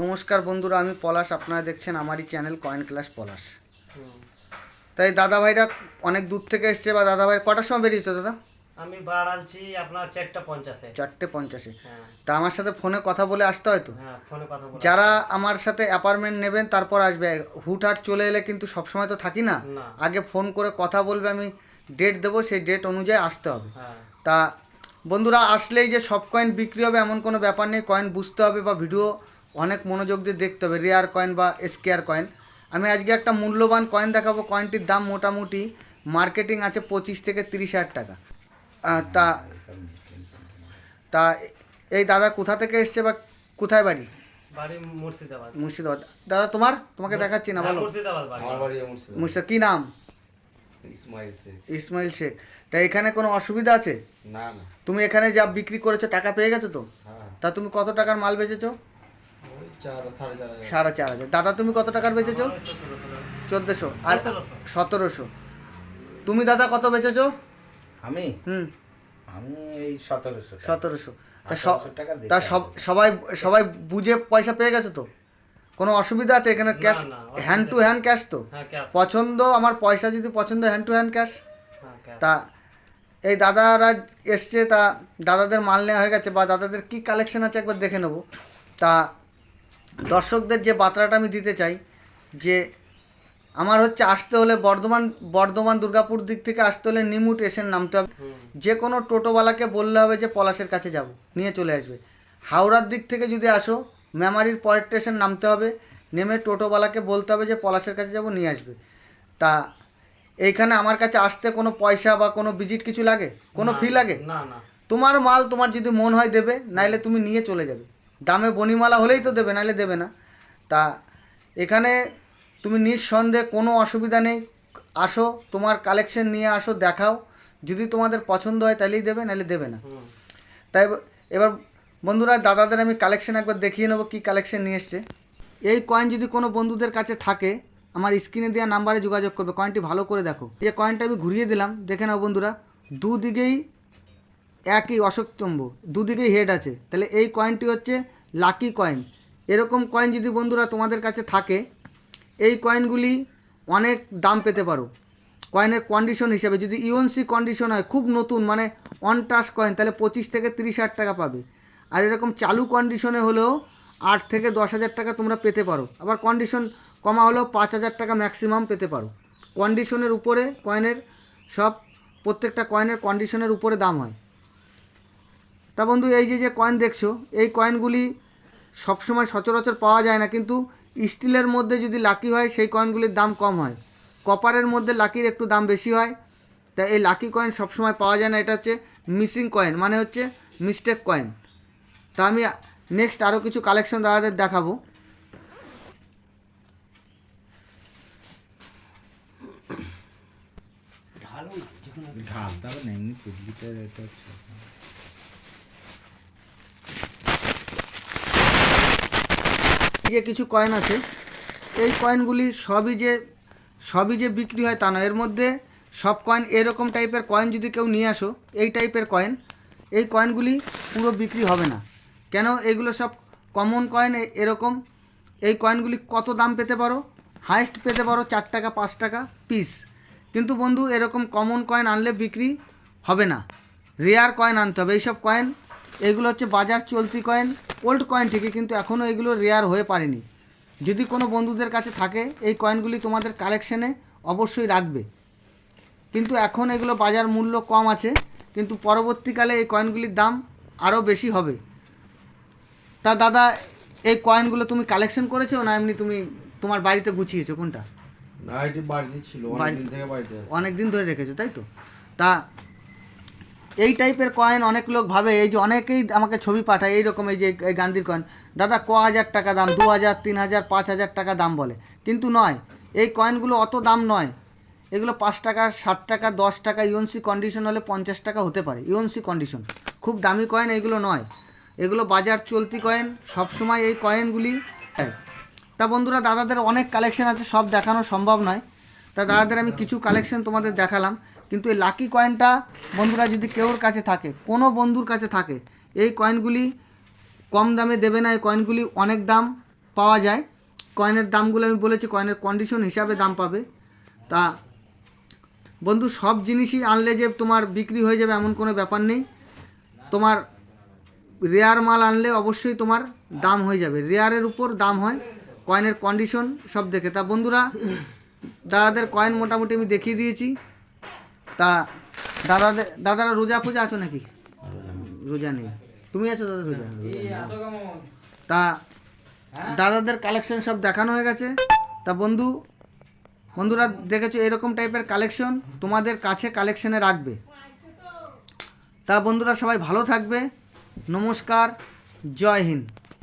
নমস্কার বন্ধুরা আমি পলাশ। আপনারা দেখছেন আমারই চ্যানেল কয়েন ক্লাস পলাশ। তাই দাদা ভাইরা অনেক দূর থেকে এসছে বা দাদা ভাই কটার সময় বেরিয়েছে দাদা? আমি বার আনছি আপনার চারটা পঞ্চাশে। চারটে পঞ্চাশে। হ্যাঁ। তা আমার সাথে ফোনে কথা বলে আসতে হ্যাঁ কথা বলে যারা আমার সাথে অ্যাপার্টমেন্ট নেবেন তারপর আসবে। হুটহাট চলে এলে কিন্তু সবসময় তো থাকি না। না। আগে ফোন করে কথা বলবে আমি ডেট দেবো সেই ডেট অনুযায়ী আসতে হবে। হ্যাঁ। তা বন্ধুরা আসলেই যে সব কয়েন বিক্রি হবে এমন কোনো ব্যাপার নেই। কয়েন বুঝতে হবে বা ভিডিও অনেক মনোযোগ দিয়ে দেখতে হবে রেয়ার কয়েন বা স্কেয়ার কয়েন আমি আজকে একটা মূল্যবান কয়েন দেখাবো কয়েনটির দাম মোটামুটি মার্কেটিং আছে পঁচিশ থেকে তিরিশ হাজার টাকা। তা তা এই দাদা কোথা থেকে এসছে বা কোথায় বাড়ি? বাড়ি মুর্শিদাবাদ। মুর্শিদাবাদ। দাদা তোমার? তোমাকে দেখাচ্ছি না হ্যাঁ, বলো। মুর্শিদাবাদ বাড়ি। আমার বাড়ি মুর্শিদাবাদ। মুর্শিদাবাদ কী নাম? ইসমাইল শেখ। তা এখানে কোনো অসুবিধা আছে? না না। তুমি এখানে যা বিক্রি করেছ টাকা পেয়ে গেছো তো? হ্যাঁ। তা তুমি কত টাকার মাল বেচেছো? সাড়ে চার হাজার। দাদা তুমি কত টাকার বেচেছো। চোদ্দোশো। আর সতেরোশো। তুমি দাদা কত বেচেছো? আমি? হুম। আমি এই সতেরোশো সতেরোশো। তা সব 1800 টাকা দিতে তা সব সবাই সবাই বুঝে পয়সা পেয়ে গেছো তো? কোনো অসুবিধা আছে এখানে cash? Hand to hand cash তো? হ্যাঁ পছন্দ আমার পয়সা যদি পছন্দ হ্যান্ড টু হ্যান্ড ক্যাশ? হ্যাঁ তা এই দাদারা এসছে তা দাদাদের মাল নেওয়া হয়ে গেছে বা দাদাদের কি কালেকশন আছে একবার দেখে নেব। তা দর্শকদের যে বার্তাটা আমি দিতে চাই যে আমার হচ্ছে আসতে হলে বর্ধমান বর্ধমান দুর্গাপুর দিক থেকে আসতে হলে নিমু স্টেশন নামতে হবে। যে কোনো টোটোওয়ালাকে বললে হবে যে পলাশের কাছে যাব নিয়ে চলে আসবে। হাওড়ার দিক থেকে যদি আসো মেমারির পরের স্টেশন নামতে হবে নেমে টোটোওয়ালাকে বলতে হবে যে পলাশের কাছে যাব নিয়ে আসবে। তা এইখানে আমার কাছে আসতে কোনো পয়সা বা কোনো ভিজিট কিছু লাগে? কোনো ফি লাগে? না না। তোমার মাল তোমার যদি মন হয় দেবে নাইলে তুমি নিয়ে চলে যাবে। দামে বনিমালা হলেই তো দেবে নাইলে দেবে না। তা এখানে তুমি নিঃসন্দেহে কোনো অসুবিধা নেই আসো তোমার কালেকশন নিয়ে আসো দেখাও। যদি তোমাদের পছন্দ হয় তাহলেই দেবে নাহলে দেবে না। তাই এবার- বন্ধুরা দাদাদের আমি কালেকশন একবার দেখিয়ে নেব কী কালেকশন নিয়ে এসছে। এই কয়েন যদি কোনো বন্ধুদের কাছে থাকে আমার স্ক্রিনে দেওয়া নাম্বারে যোগাযোগ করবে। কয়েনটি ভালো করে দেখো। এই যে কয়েনটা আমি ঘুরিয়ে দিলাম দেখে নাও বন্ধুরা। দুদিকেই একই অশোকস্তম্ভ দুদিকেই হেড আছে। তাহলে এই কয়েনটি হচ্ছে লাকি কয়েন এরকম কয়েন যদি বন্ধুরা তোমাদের কাছে থাকে, এই কয়েনগুলি অনেক দাম পেতে পারো। কয়েনের কন্ডিশন হিসাবে যদি ইউএনসি কন্ডিশন হয়, খুব নতুন মানে অন টাচ কয়েন তাহলে পঁচিশ থেকে তিরিশ হাজার টাকা পাবে। আর এরকম চালু কন্ডিশনে হলেও আট থেকে দশ হাজার টাকা তোমরা পেতে পারো। আবার কন্ডিশন কমা হলেও পাঁচ হাজার টাকা ম্যাক্সিমাম পেতে পারো। কন্ডিশনের উপরে কয়েনের সব, প্রত্যেকটা কয়েনের কন্ডিশনের উপরে দাম হয়। তা বন্ধু এই যে যে কয়েন দেখছ এই কয়েনগুলি সবসময় সচরাচর পাওয়া যায় না কিন্তু স্টিলের মধ্যে যদি লাকি হয় সেই কয়েনগুলির দাম কম হয়। কপারের মধ্যে লাকির একটু দাম বেশি হয় তা এই লাকি কয়েন সবসময় পাওয়া যায় না এটা হচ্ছে মিসিং কয়েন মানে হচ্ছে মিস্টেক কয়েন তা আমি নেক্সট আরও কিছু কালেকশন দাদাদের দেখাবো। ঢালতে হবে না এমনি পুজলিতে এটা হচ্ছে এই যে কিছু কয়েন আছে, এই কয়েনগুলি সবই যে সবই যে বিক্রি হয় তা নয়। এর মধ্যে সব কয়েন এরকম টাইপের কয়েন যদি কেউ নিয়ে আসো, এই টাইপের কয়েন এই কয়েনগুলি পুরো বিক্রি হবে না। কেন? এগুলো সব কমন কয়েন এরকম। এই কয়েনগুলি কত দাম পেতে পারো? হাইস্ট পেতে পারো চার টাকা, পাঁচ টাকা পিস কিন্তু বন্ধু, এরকম কমন কয়েন আনলে বিক্রি হবে না। রেয়ার কয়েন আনতে হবে। এইসব কয়েন এগুলো হচ্ছে বাজার চলতি কয়েন ওল্ড কয়েন ঠিকই কিন্তু এখনও এগুলো রেয়ার হয়ে পারেনি। যদি কোনো বন্ধুদের কাছে থাকে এই কয়েনগুলি তোমাদের কালেকশনে অবশ্যই রাখবে। কিন্তু এখন এগুলো বাজার মূল্য কম আছে কিন্তু পরবর্তীকালে এই কয়েনগুলির দাম আরও বেশি হবে। তা দাদা এই কয়েনগুলো তুমি কালেকশন করেছ না এমনি তুমি তোমার বাড়িতে গুছিয়েছো? কোনটা? না এটি বাড়িতে ছিল বাড়ি- অনেকদিন থেকে বাড়িতে অনেক দিন ধরে রেখেছো তাই তো? তা এই টাইপের কয়েন অনেক লোক ভাবে, এই যে অনেকেই আমাকে ছবি পাঠায়, এইরকম এই যে গান্ধীর কয়েন দাদা, ক হাজার টাকা দাম, দু হাজার, তিন হাজার, পাঁচ হাজার টাকা দাম বলে। কিন্তু নয়, এই কয়েনগুলো অত দাম নয়। এগুলো পাঁচ টাকা, সাত টাকা, দশ টাকা ইউএনসি কন্ডিশন হলে পঞ্চাশ টাকা হতে পারে ইউএনসি কন্ডিশন খুব দামি কয়েন এগুলো নয়। এগুলো বাজার চলতি কয়েন সবসময় এই কয়েনগুলি তা বন্ধুরা, দাদাদের অনেক কালেকশন আছে, সব দেখানো সম্ভব নয়। তা দাদাদের আমি কিছু কালেকশন তোমাদের দেখালাম। কিন্তু এই লাকি কয়েনটা বন্ধুরা যদি কেউর কাছে থাকে, কোনো বন্ধুর কাছে থাকে, এই কয়েনগুলি কম দামে দেবে না, এই কয়েনগুলি অনেক দাম পাওয়া যায়। কয়েনের দামগুলো আমি বলেছি কয়েনের কন্ডিশন হিসাবে দাম পাবে। তা বন্ধু, সব জিনিসই আনলে যে তোমার বিক্রি হয়ে যাবে এমন কোনো ব্যাপার নেই। তোমার রেয়ার মাল আনলে অবশ্যই তোমার দাম হয়ে যাবে। রেয়ারের উপর দাম হয় কয়েনের কন্ডিশন সব দেখে। তা বন্ধুরা, দাদাদের কয়েন মোটামুটি আমি দেখিয়ে দিয়েছি। তা দাদাদের দাদারা রোজা ফোজা আছো নাকি? রোজা নেই। তুমি আছো দাদা রোজা? তা দাদাদের কালেকশন সব দেখানো হয়ে গেছে। তা বন্ধু, বন্ধুরা দেখেছ এরকম টাইপের কালেকশন তোমাদের কাছে কালেকশনে রাখবে। তা বন্ধুরা সবাই ভালো থাকবে। নমস্কার, জয় হিন্দ।